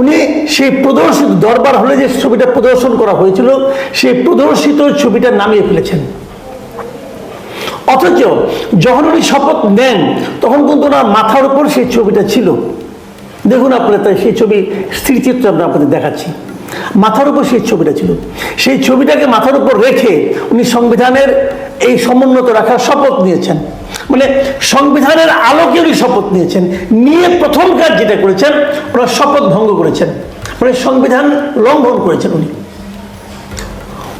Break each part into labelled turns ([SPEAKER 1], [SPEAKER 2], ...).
[SPEAKER 1] উনি সেই প্রদর্শিত দরবার হলে যে ছবিটা প্রদর্শন করা হয়েছিল, সেই প্রদর্শিত ছবিটা নামিয়ে ফেলেছেন। অথচ যখন উনি শপথ নেন, তখন কিন্তু ওনার মাথার উপর সেই ছবিটা ছিল। দেখুন আপনারা তাই সেই ছবি স্থিরচিত্র আমরা আপনাদের দেখাচ্ছি। মাথার উপর সেই ছবিটা ছিল। সেই ছবিটাকে মাথার উপর রেখে উনি সংবিধানের এই সমুন্নত রাখার শপথ নিয়েছেন। মানে সংবিধানের আলোকে উনি শপথ নিয়েছেন। নিয়ে প্রথম কাজ যেটা করেছেন, ওনার শপথ ভঙ্গ করেছেন। মানে সংবিধান লঙ্ঘন করেছেন উনি।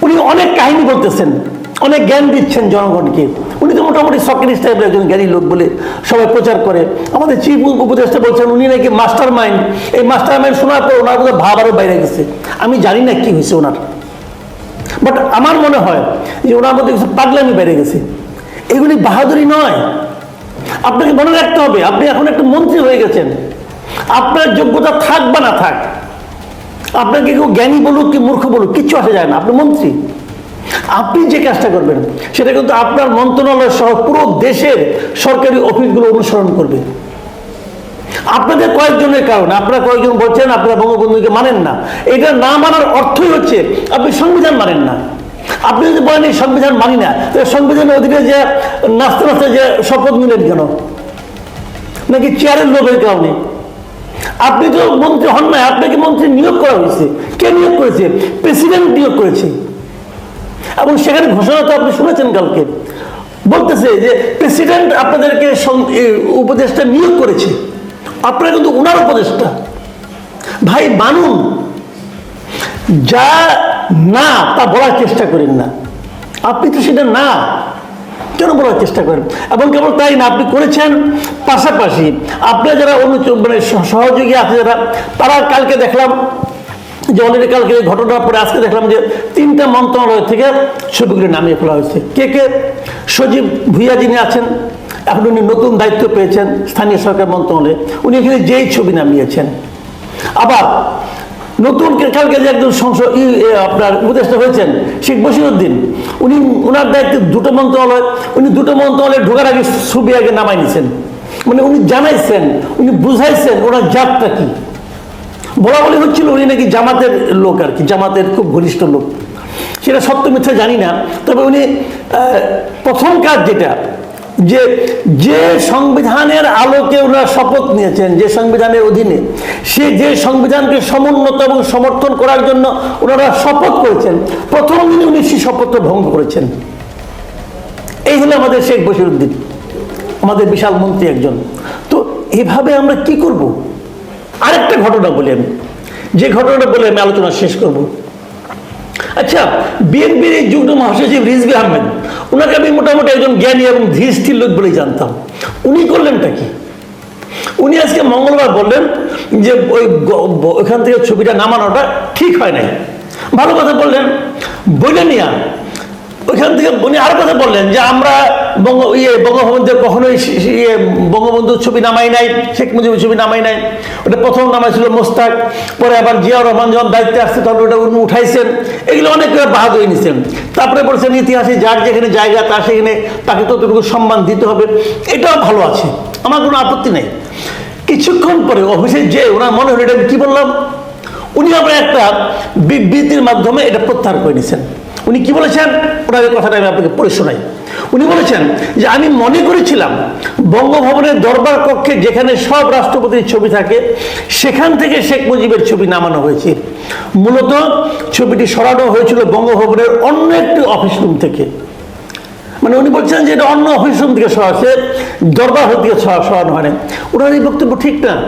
[SPEAKER 1] উনি অনেক কাহিনী বলতেছেন, অনেক জ্ঞান দিচ্ছেন জনগণকে। উনি তো মোটামুটি সক্রেটিস টাইপের একজন জ্ঞানী লোক বলে সবাই প্রচার করে। আমাদের চিফ উপদেষ্টা বলছেন, উনি নাকি মাস্টার মাইন্ড এই মাস্টার মাইন্ড শোনার পর ওনার কোথাও ভাব আরও বাইরে গেছে। আমি জানি না কি হয়েছে ওনার। বাট আমার মনে হয় যে ওনার মধ্যে কিছু পাগলামি বেড়ে গেছে। এগুলি বাহাদুরি নয়। আপনাকে মনে রাখতে হবে, আপনি এখন একটা মন্ত্রী হয়ে গেছেন। আপনার যোগ্যতা থাক বা না থাক, আপনাকে কেউ জ্ঞানী বলুক কি মূর্খ বলুক, কিচ্ছু আসে যায় না, আপনি মন্ত্রী। আপনি যে কাজটা করবেন, সেটা কিন্তু আপনার মন্ত্রণালয় সহ পুরো দেশের সরকারি অফিসগুলো অনুসরণ করবে। আপনাদের কয়েকজনের কারণে, আপনারা কয়েকজন বলছেন, আপনারা বঙ্গবন্ধুকে মানেন না। এটা না মানার অর্থই হচ্ছে, আপনি সংবিধান মানেন না। আপনি যদি বলেন এই সংবিধান মানি না সংবিধানের অধীনে যে নাচতে নাচতে যে শপথ নিলেন কেন? নাকি চেয়ারের লোভের কারণে? আপনি তো মন্ত্রী হন না আপনাকে মন্ত্রী নিয়োগ করা হয়েছে। কে নিয়োগ করেছে? প্রেসিডেন্ট নিয়োগ করেছে। এবং সেখানে ঘোষণা তো আপনি শুনেছেন কালকে। বলতেছে যে প্রেসিডেন্ট আপনাদেরকে উপদেষ্টা নিয়োগ করেছে। আপনারা কিন্তু ওনার উপদেষ্টা। ভাই মানুন যা না, তা বলার চেষ্টা করেন না। আপনি তো সেটা না, কেন বলার চেষ্টা করেন? এবং কেবল তাই না, আপনি করেছেন পাশাপাশি আপনার যারা অনু মানে সহযোগী আছে যারা, তারা কালকে দেখলাম যে অলরেডি কালকে ঘটনার পরে আজকে দেখলাম যে তিনটা মন্ত্রণালয় থেকে ছবিগুলি নামিয়ে ফেলা হয়েছে। কে কে? সজীব ভুইয়া যিনি আছেন, এখন উনি নতুন দায়িত্ব পেয়েছেন স্থানীয় সরকার মন্ত্রণালয়ে। উনি এখানে যেই ছবি নামিয়েছেন। আবার নতুন কালকে যে একজন সংসদ আপনার উপদেষ্টা হয়েছেন, শেখ বসিরুদ্দিন উনি ওনার দায়িত্বে দুটো মন্ত্রণালয়, উনি দুটো মন্ত্রণালয়ে ঢোকার আগে ছবি আগে নামাই নিছেন। মানে উনি জানাইছেন, উনি বুঝাইছেন ওনার জাতটা কি। বলা বলি হচ্ছিল উনি নাকি জামাতের লোক আর কি, জামাতের খুব ঘনিষ্ঠ লোক। সেটা সত্য মিথ্যা জানি না, তবে উনি প্রথম কাজ যেটা যে যে সংবিধানের আলোকে ওনারা শপথ নিয়েছেন, যে সংবিধানের অধীনে, সে যে সংবিধানকে সমুন্নত এবং সমর্থন করার জন্য ওনারা শপথ করেছেন, প্রথম দিনে উনি সেই শপথটা ভঙ্গ করেছেন। এই হলো আমাদের শেখ বসিরুদ্দিন আমাদের বিশাল মন্ত্রী একজন। তো এভাবে আমরা কি করব? আরেকটা ঘটনা বলি আমি। যে ঘটনাটা বলে আমি আলোচনা শেষ করব। আচ্ছা বিএনপির এই যুগ্ম মহাসচিব রিজবি আহমেদ ওনাকে আমি মোটামুটি একজন জ্ঞানী এবং ধীর স্থির লোক বলেই জানতাম। উনি করলেনটা কি? উনি আজকে মঙ্গলবার বললেন যে ওই ওখান থেকে ছবিটা নামানোটা ঠিক হয় নাই। ভালো কথা বললেন। বলে নিয়া ওইখান থেকে উনি আরও কথা বললেন যে আমরা বঙ্গ ইয়ে বঙ্গবন্ধুর কখনোই ইয়ে বঙ্গবন্ধুর ছবি নামাই নাই, শেখ মুজিবের ছবি নামাই নাই। ওটা প্রথম নামাইছিল মোস্তাক, পরে আবার জিয়াউর রহমান যখন দায়িত্বে আসছে, তখন ওটা উনি উঠাইছেন। এগুলো অনেক বাহাদুরি নিছেন। তারপরে বলছেন, ইতিহাসে যার যেখানে জায়গা, তার সেখানে তাকে ততটুকু সম্মান দিতে হবে। এটাও ভালো আছে, আমার কোনো আপত্তি নেই। কিছুক্ষণ পরে অফিসে যে ওনার মনে হলো, এটা আমি কি বললাম? উনি আবার একটা বিবৃতির মাধ্যমে এটা প্রত্যাহার করে নিয়েছেন উনি কি বলেছেন? ওনার কথাটা আমি আপনাকে পড়ে শোনাই। উনি বলেছেন যে, আমি মনে করেছিলাম বঙ্গভবনের দরবার কক্ষে যেখানে সব রাষ্ট্রপতির ছবি থাকে, সেখান থেকে শেখ মুজিবের ছবি নামানো হয়েছে। মূলত ছবিটি সরানো হয়েছিল বঙ্গভবনের অন্য একটি অফিস রুম থেকে। মানে উনি বলছেন যে, এটা অন্য অফিস রুম থেকে সরাচ্ছে, দরবার সরা- সরানো হয় না ওনার এই বক্তব্য ঠিক না।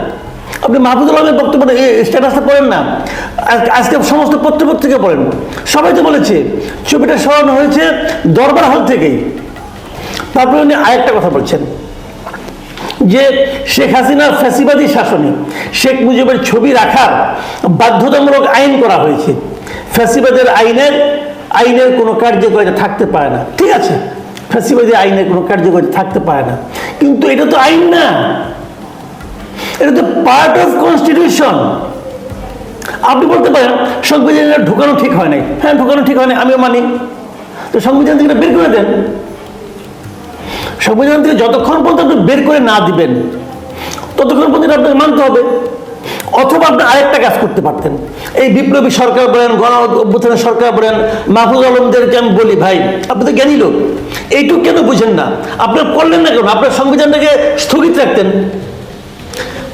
[SPEAKER 1] আপনি মাহফুজুল আলমের বক্তব্য স্ট্যাটাসটা পড়েন না। আজকে সমস্ত পত্রপত্রিকা পড়েন। সবাই তো বলেছে, ছবিটা সরানো হয়েছে দরবার হল থেকেই। তারপরে উনি আরেকটা কথা বলছেন, যে শেখ হাসিনার ফ্যাসিবাদী শাসনে শেখ মুজিবের ছবি রাখার বাধ্যতামূলক আইন করা হয়েছে। ফ্যাসিবাদের আইনের আইনের কোনো কার্যকারিতা থাকতে পারে না। ঠিক আছে, ফ্যাসিবাদী আইনের কোনো কার্যকারিতা থাকতে পারে না। কিন্তু এটা তো আইন না। এটা তো পার্ট অফ কনস্টিটিউশন আপনি বলতে পারেন, সংবিধানে ঢুকানো ঠিক হয় নাই। হ্যাঁ ঢুকানো ঠিক হয় নাই, আমিও মানি। তো সংবিধান থেকে বের করে দেন। সংবিধান থেকে যতক্ষণ পর্যন্ত আপনি বের করে না দিবেন, ততক্ষণ পর্যন্ত আপনাকে মানতে হবে। অথবা আপনি আরেকটা কাজ করতে পারতেন। এই বিপ্লবী সরকার বলেন, গণ অভ্যুত্থানের সরকার বলেন, মাহফুজ আলমদেরকে আমি বলি, ভাই, আপনি তো জ্ঞানী লোক। এইটুকু কেন বুঝেন না? আপনার করলেন না কেন? আপনার সংবিধানটাকে স্থগিত রাখতেন।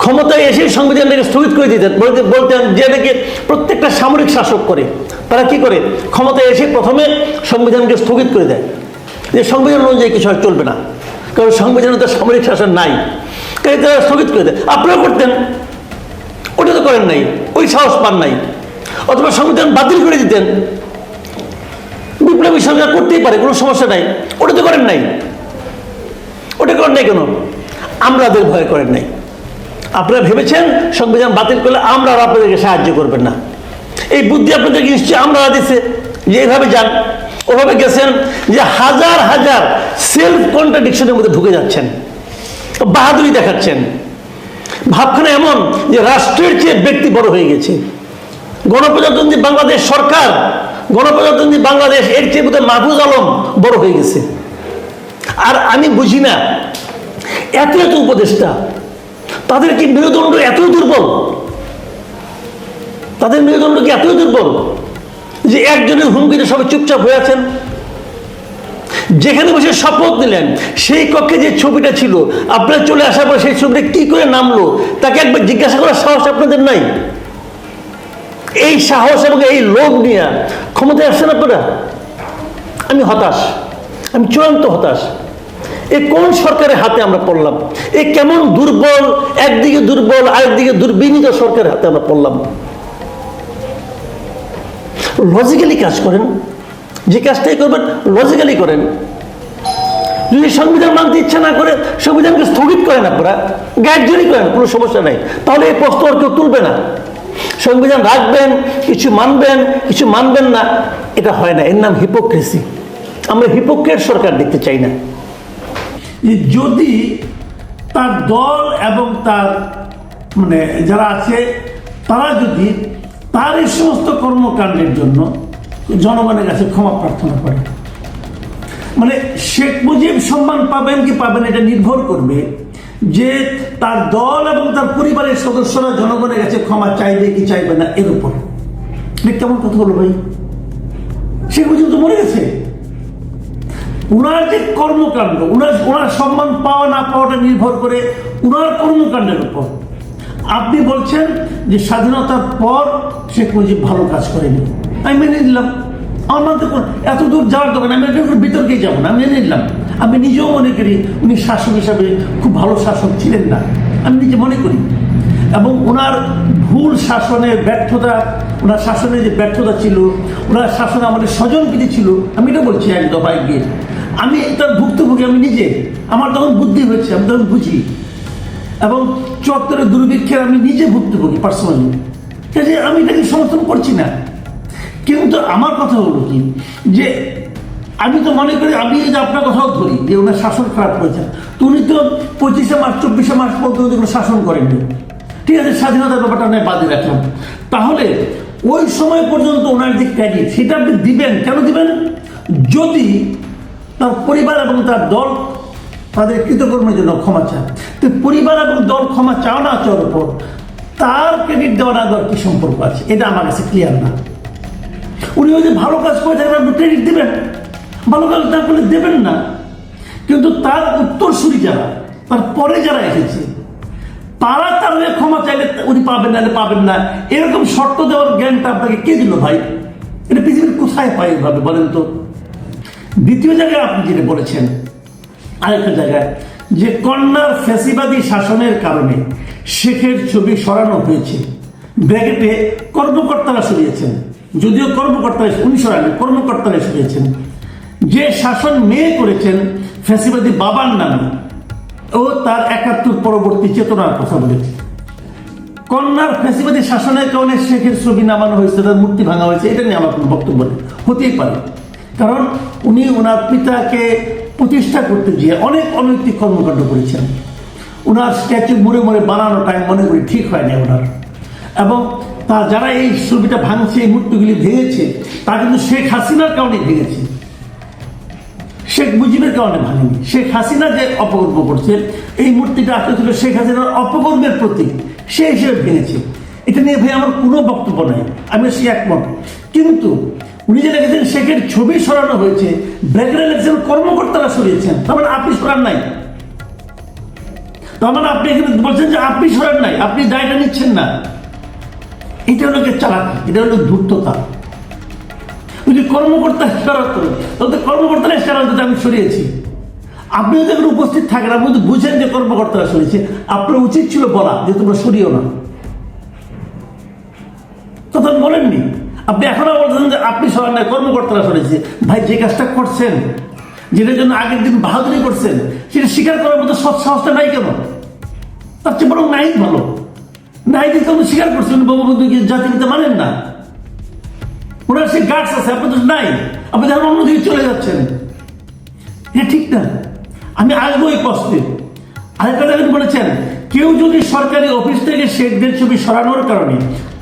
[SPEAKER 1] ক্ষমতায় এসে সংবিধানটাকে স্থগিত করে দিতেন। বলতে- বলতেন যে নাকি প্রত্যেকটা সামরিক শাসক করে, তারা কি করে? ক্ষমতায় এসে প্রথমে সংবিধানকে স্থগিত করে দেয়। যে সংবিধান অনুযায়ী কিছু আর চলবে না। কারণ সংবিধানে তো সামরিক শাসন নাই। তাই তারা স্থগিত করে দেয়। আপনারা করতেন। ওটা তো করেন নাই। ওই সাহস পান নাই। অথবা সংবিধান বাতিল করে দিতেন। বিপ্লবী সরকার করতেই পারে, কোনো সমস্যা নাই। ওটা তো করেন নাই। ওটা করেন নাই কেন? আমরাদের ভয় করেন নাই। আপনারা ভেবেছেন সংবিধান বাতিল করলে আমরা আপনাদেরকে সাহায্য করবেন না। এই বুদ্ধি আপনাদেরকে নিশ্চয়ই আমরা দিচ্ছে যে এইভাবে যান, ওভাবে গেছেন যে হাজার হাজার সেলফ কন্ট্রাডিকশনের মধ্যে ঢুকে যাচ্ছেন, বাহাদুরি দেখাচ্ছেন। ভাবখানা এমন যে রাষ্ট্রের চেয়ে ব্যক্তি বড় হয়ে গেছে। গণপ্রজাতন্ত্রী বাংলাদেশ সরকার, গণপ্রজাতন্ত্রী বাংলাদেশ এর চেয়ে বোধহয় মাহফুজ আলম বড় হয়ে গেছে। আর আমি বুঝি না, এত এত উপদেষ্টা তাদের কি মেরুদণ্ড এতই দুর্বল? তাদের মেরুদণ্ড কি এতই দুর্বল যে একজনের হুমকিতে সবাই চুপচাপ হয়ে আছেন? যেখানে বসে শপথ নিলেন, সেই কক্ষে যে ছবিটা ছিল, আপনার চলে আসার পর সেই ছবিটা কি করে নামলো, তাকে একবার জিজ্ঞাসা করার সাহস আপনাদের নাই? এই সাহস এবং এই লোভ নিয়ে ক্ষমতায় আসছেন আপনারা? আমি হতাশ, আমি চূড়ান্ত হতাশ। এ কোন সরকারের হাতে আমরা পড়লাম? এ কেমন দুর্বল, একদিকে দুর্বল, আরেকদিকে দুর্বিনীত সরকারের হাতে আমরা পড়লাম? লজিক্যালি কাজ করেন। যে কাজটাই করবেন লজিক্যালি করেন। যদি সংবিধান মানতে ইচ্ছা না করে সংবিধানকে স্থগিত করেন আপনারা গ্যারজরি করেন, কোনো সমস্যা নাই। তাহলে এই প্রশ্ন আর কেউ তুলবে না। সংবিধান রাখবেন, কিছু মানবেন কিছু মানবেন না, এটা হয় না। এর নাম হিপোক্রেসি আমরা হিপোক্রেট সরকার দেখতে চাই না।
[SPEAKER 2] যে যদি তার দল এবং তার মানে যারা আছে, তারা যদি তার এই সমস্ত কর্মকাণ্ডের জন্য জনগণের কাছে ক্ষমা প্রার্থনা করে। মানে শেখ মুজিব সম্মান পাবেন কি পাবেন এটা নির্ভর করবে যে তার দল এবং তার পরিবারের সদস্যরা জনগণের কাছে ক্ষমা চাইবে কি চাইবে না এর উপর। কেমন কথা হলো ভাই। শেখ মুজিব তো মরে গেছে। উনার যে কর্মকাণ্ড, উনার ওনার সম্মান পাওয়া না পাওয়াটা নির্ভর করে উনার কর্মকাণ্ডের উপর। আপনি বলছেন যে স্বাধীনতার পর শেখ মুজিব ভালো কাজ করেনি। আমি মেনে নিলাম। আমার কোনো- এত দূর যাওয়ার দোকান আমি এটা কোনো বিতর্কেই যাব না। মেনে নিলাম। আমি নিজেও মনে করি উনি শাসক হিসাবে খুব ভালো শাসক ছিলেন না। আমি নিজে মনে করি। এবং ওনার ভুল শাসনের ব্যর্থতা ওনার শাসনের যে ব্যর্থতা ছিল ওনার শাসনে আমাদের স্বজন স্বজনপ্রীতি ছিল, আমি এটা বলছি এক দফায় গিয়ে। আমি তার ভুক্তভোগী, আমি নিজে। আমার তখন বুদ্ধি হয়েছে, আমি তখন বুঝি। এবং চত্বরের দুর্ভিক্ষের আমি নিজে ভুক্তভোগী পার্সোনালি কাজে আমি এটাকে সমর্থন করছি না। কিন্তু আমার কথা হলো কি, যে আমি তো মনে করি, আমি যদি আপনার কথাও ধরি, যে ওনার শাসন খারাপ করেছেন তো উনি তো পঁচিশে মার্চ, চব্বিশে মার্চ পর্যন্ত কোনো শাসন করেননি। ঠিক আছে, স্বাধীনতার ব্যাপারটা নয় বাদে রাখলাম। তাহলে ওই সময় পর্যন্ত ওনার যে ক্রেডিট সেটা আপনি দিবেন, কেন দিবেন? যদি তার পরিবার এবং তার দল তাদের কৃতকর্মের জন্য ক্ষমা চায়। পরিবার এবং দল ক্ষমা চাও না চাওয়ার উপর তার ক্রেডিট দেওয়া না দেওয়ার কি সম্পর্ক আছে? এটা আমার কাছে ক্লিয়ার না। উনি ওই যে ভালো কাজ করে থাকেন, আপনি ক্রেডিট দেবেন। ভালো কাজ না করলে দেবেন না। কিন্তু তার উত্তরসূরি যারা, তার পরে যারা এসেছে, তারা তার ক্ষমা চাইলে উনি পাবেন না পাবেন না। এরকম শর্ত দেওয়ার জ্ঞানটা আপনাকে কে দিল ভাই? এটা পৃথিবীর কোথায় পাই এভাবে বলেন তো? দ্বিতীয় জায়গায় আপনি যেটা বলেছেন, আরেকটা জায়গায়, যে কন্যার ফ্যাসিবাদী শাসনের কারণে শেখের ছবি সরানো হয়েছে। ব্র্যাকেটে কর্মকর্তারা সরিয়েছেন। যদিও কর্মকর্তারা, উনি সরান কর্মকর্তারা সরিয়েছেন। যে শাসন মেয়ে করেছেন ফ্যাসিবাদী বাবার নামে, ও তার একাত্তর পরবর্তী চেতনার কথা বলেছে। কন্যার ফ্যাসিবাদী শাসনের কারণে শেখের ছবি নামানো হয়েছে, তার মূর্তি ভাঙা হয়েছে, এটা নিয়ে আমার কোনো বক্তব্য নেই হতেই পারে। কারণ উনি ওনার পিতাকে প্রতিষ্ঠা করতে গিয়ে অনেক অনৈতিক কর্মকাণ্ড করেছেন। ওনার স্ট্যাচু মুড়ে মুড়ে বানানোটা আমি মনে করি ঠিক হয়নি ওনার। এবং তা যারা এই ছবিটা ভাঙছে, এই মূর্তিগুলি ভেঙেছে, তা কিন্তু শেখ হাসিনার কারণে ভেঙেছে। শেখ মুজিবের কারণে ভাঙেনি। শেখ হাসিনা যে অপকর্ম করছে, এই মূর্তিটা আসলে ছিল শেখ হাসিনার অপকর্মের প্রতীক। সে হিসেবে ভেঙেছে। এটা নিয়ে ভাই আমার কোনো বক্তব্য নেই। আমি সে একমত। কিন্তু উনি যে লিখেছেন, শেখের ছবি সরানো হয়েছে। ব্যাকগ্রাউন্ড লিখেছেন, কর্মকর্তারা সরিয়েছেন। তার মানে আপনি সরান নাই। তার মানে আপনি এখানে বলছেন যে আপনি সরান নাই, আপনি দায়টা নিচ্ছেন না। এটা হলো চালাকি, এটা হলো ধূর্ততা। যদি কর্মকর্তা সরাত তাহলে কর্মকর্তারা সরাত আমি সরিয়েছি। আপনি যদি এখানে উপস্থিত থাকেন, আপনি যদি বুঝেন যে কর্মকর্তারা সরিয়েছে, আপনার উচিত ছিল বলা যে তোমরা সরিও না। কথা বলেননি। আপনি এখনও বলছেন যে আপনি নাই কর্মকর্তারা সরেছে। ভাই, যে কাজটা করছেন, যেটার জন্য আগের দিন বাহাদুরি করছেন, সেটা স্বীকার করার মতো সৎ সাহসটা নাই কেন? তার চেয়ে বরং নাই ভালো। নাই দিতে আপনি স্বীকার করছেন বঙ্গবন্ধুকে জাতিপিতা মানেন না। ওনার সে গার্ডস আছে আপনাদের নাই। আপনি যখন অন্যদিকে চলে যাচ্ছেন। এটা ঠিক না। আমি আসব এই প্রশ্নে আরেকটা বলেছেন, কেউ যদি সরকারি অফিস থেকে শেখদের ছবি সরানোর কারণে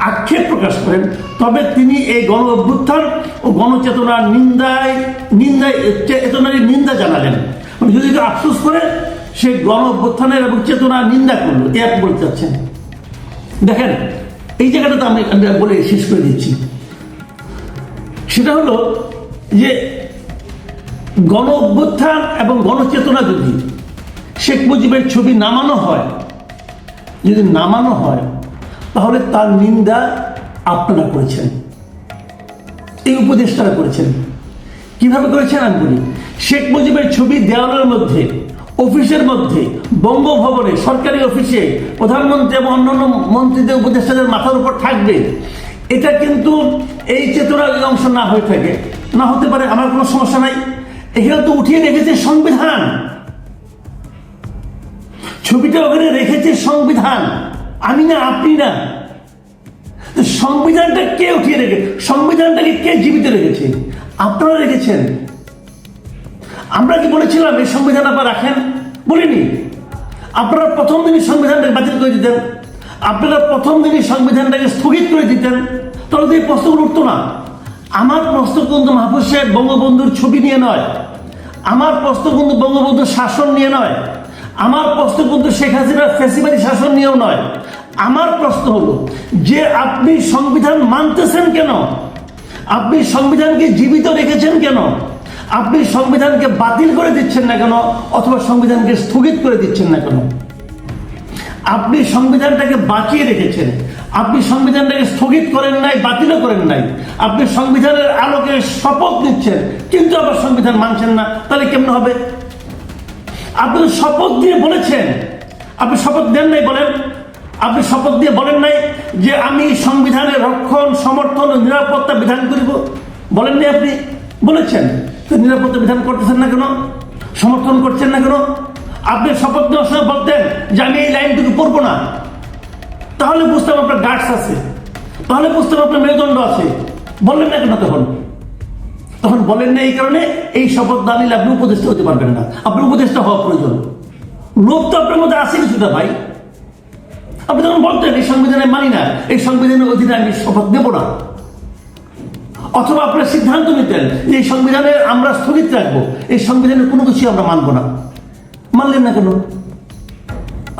[SPEAKER 2] আক্ষেপ প্রকাশ করেন। তবে তিনি এই গণ অভ্যুত্থান ও গণচেতনার নিন্দায় নিন্দায় চেতনারই নিন্দা জানালেন। মানে যদি কেউ আফসোস করে, সে গণ অভ্যুত্থানের এবং চেতনার নিন্দা করল। এ আপনি বলতে চাচ্ছেন দেখেন, এই জায়গাটাতে আমি বলে শেষ করে দিচ্ছি। সেটা হলো যে গণ অভ্যুত্থান এবং গণচেতনা যদি শেখ মুজিবের ছবি নামানো হয়, যদি নামানো হয় তাহলে তার নিন্দা আপনারা করেছেন। এই উপদেষ্টারা করেছেন। কীভাবে করেছেন আমি বলি? শেখ মুজিবের ছবি দেওয়ালের মধ্যে, অফিসের মধ্যে, বঙ্গভবনে, সরকারি অফিসে, প্রধানমন্ত্রী এবং অন্যান্য মন্ত্রীদের, উপদেষ্টাদের মাথার উপর থাকবে। এটা কিন্তু এই চেতনার অংশ না হয়ে থাকে। না হতে পারে, আমার কোনো সমস্যা নাই। এখানে তো উঠিয়ে রেখেছে সংবিধান। ছবিটা ওখানে রেখেছে সংবিধান। আমি না, আপনি না। সংবিধানটা কে উঠিয়ে রেখে, সংবিধানটাকে কে জীবিত রেখেছে? আপনারা রেখেছেন। আমরা কি বলেছিলাম এই সংবিধান আপনারা রাখেন? বলিনি। আপনারা প্রথম দিনই সংবিধানটাকে বাতিল করে দিতেন। আপনারা প্রথম দিনই সংবিধানটাকে স্থগিত করে দিতেন। তাহলে তো এই প্রশ্নগুলো উঠতো না। আমার প্রশ্ন কিন্তু মাহফুজ সাহেব বঙ্গবন্ধুর ছবি নিয়ে নয়। আমার প্রশ্ন কিন্তু বঙ্গবন্ধুর শাসন নিয়ে নয়। আমার প্রশ্ন কিন্তু শেখ হাসিনার ফেসিবাদী শাসন নিয়েও নয়। আমার প্রশ্ন হলো, যে আপনি সংবিধান মানতেছেন কেন? আপনি সংবিধানকে জীবিত রেখেছেন কেন? আপনি সংবিধানকে বাতিল করে দিচ্ছেন না কেন? অথবা সংবিধানকে স্থগিত করে দিচ্ছেন না কেন? আপনি সংবিধানটাকে বাঁচিয়ে রেখেছেন। আপনি সংবিধানটাকে স্থগিত করেন নাই, বাতিলও করেন নাই। আপনি সংবিধানের আলোকে শপথ নিচ্ছেন, কিন্তু আবার সংবিধান মানছেন না। তাহলে কেমন হবে? আপনি শপথ দিয়ে বলেছেন। আপনি শপথ দেন নাই বলেন। আপনি শপথ দিয়ে বলেন নাই যে আমি সংবিধানের রক্ষণ, সমর্থন ও নিরাপত্তা বিধান করিব। বলেন নাই আপনি। বলেছেন। তো নিরাপত্তা বিধান করতেছেন না কেন? সমর্থন করছেন না কেন? আপনি শপথ নেওয়ার সময় বলতেন যে আমি এই লাইনটুকু পড়ব না। তাহলে বুঝতে বুঝতাম আপনার গার্ডস আছে। তাহলে বুঝতাম আপনার মেরুদণ্ড আছে। বললেন না কেন তখন? তখন বলেন না এই কারণে এই শপথ না নিলে আপনি উপদেষ্টা হতে পারবেন না। আপনি উপদেষ্টা হওয়া প্রয়োজন। লোক তো আপনার মধ্যে আছে কিছুটা ভাই। আপনি তখন বলতেন, এই সংবিধানে মানি না, এই সংবিধানের অধীনে আমি শপথ নেব না। অথবা আপনারা সিদ্ধান্ত নিতেন যে এই সংবিধানে আমরা স্থগিত রাখব, এই সংবিধানের কোনো কিছুই আমরা মানবো না। মানলেন না কেন?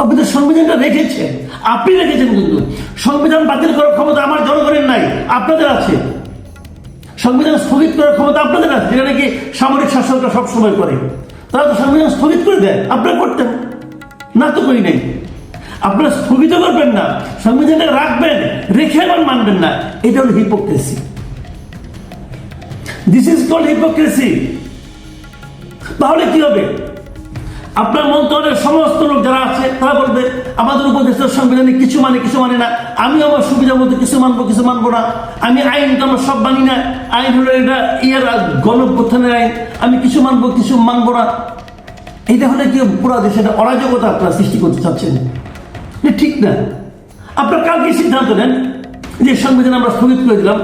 [SPEAKER 2] আপনি তো সংবিধানটা রেখেছেন, আপনি রেখেছেন কিন্তু। সংবিধান বাতিল করার ক্ষমতা আমার জনগণের নাই, আপনাদের আছে। সংবিধান স্থগিত করার ক্ষমতা আপনাদের আছে, যেটা নাকি সামরিক শাসকরা সবসময় করে। তারা তো সংবিধান স্থগিত করে দেয়, আপনারা করতেন। না তো করি নাই। আপনারা স্থগিত করবেন না সংবিধানে রাখবেন, রেখে আবার মানবেন না। এটা হলো hypocrisy this is call hypocrisy তাহলে কি হবে? আপনার মন্ত্রণের সমস্ত লোক যারা আছে, তারা বলবে, আমাদের উপদেষ্টার সংবিধানে কিছু মানে কিছু মানে না। আমি আমার সুবিধা মতো কিছু মানবো কিছু মানবো না। আমি আইন তো আমরা সব মানি না। আইন হলো এটা ইয়ার গণপ্রথানের আইন। আমি কিছু মানবো কিছু মানবো না। এটা হলে কি পুরো দেশে অরাজকতা আপনারা সৃষ্টি করতে চাচ্ছেন? ঠিক না। আপনার কালকে সিদ্ধান্ত নেন যে সংবিধান আমরা স্থগিত করে দিলাম।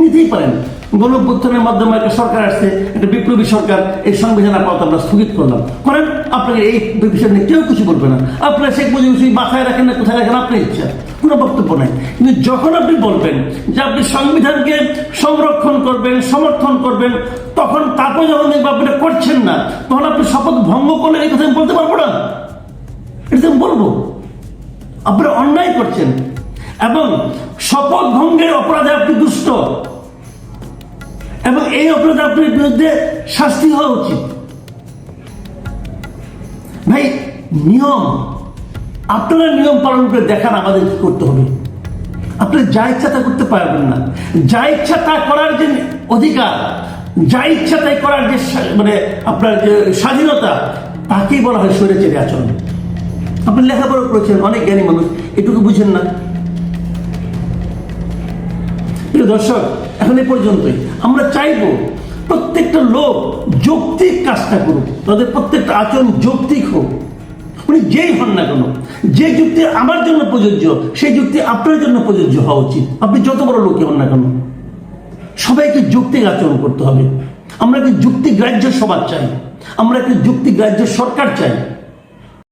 [SPEAKER 2] নিতেই পারেন। গণঅভ্যুত্থানের মাধ্যমে একটা সরকার আসছে, একটা বিপ্লবী সরকার, এই সংবিধান আপাতত আমরা স্থগিত করলাম। করেন, আপনাকে এই বিষয় নিয়ে কেউ কিছু বলবে না। আপনারা শেখ মুজিব সেই মাথায় রাখেন না, কোথায় রাখেন, আপনার ইচ্ছা। কোনো বক্তব্য নাই। কিন্তু যখন আপনি বলবেন যে আপনি সংবিধানকে সংরক্ষণ করবেন, সমর্থন করবেন, তখন তারপরে যখন দেখবেন আপনি করছেন না, তখন আপনি শপথ ভঙ্গ করলে এই কথা আমি বলতে পারব না। এটা আমি বলব। আপনারা অন্যায় করছেন। এবং শপথ ভঙ্গের অপরাধে আপনি দুষ্ট। এবং এই অপরাধ আপনার বিরুদ্ধে শাস্তি হওয়া উচিত। ভাই, নিয়ম, আপনারা নিয়ম পালন করে দেখান আমাদের কি করতে হবে। আপনি যা ইচ্ছা তা করতে পারবেন না। যা ইচ্ছা তা করার যে অধিকার, যা ইচ্ছা তাই করার যে মানে আপনার যে স্বাধীনতা, তাকেই বলা হয় স্বৈরাচারী আচরণ। আপনি লেখাপড়া করেছেন অনেক জ্ঞানী মানুষ, এটুকু বুঝেন না। প্রিয় দর্শক, এখন এ পর্যন্তই। আমরা চাইব প্রত্যেকটা লোক যৌক্তিক কাজটা করুক, তাদের প্রত্যেকটা আচরণ যৌক্তিক হোক। উনি যেই হন না কেন, যে যুক্তি আমার জন্য প্রযোজ্য, সেই যুক্তি আপনার জন্য প্রযোজ্য হওয়া উচিত। আপনি যত বড় লোকই হন না কেন, সবাইকে যৌক্তিক আচরণ করতে হবে। আমরা কি যুক্তিগ্রাহ্য সমাজ চাই? আমরা কি যুক্তিগ্রাহ্য সরকার চাই?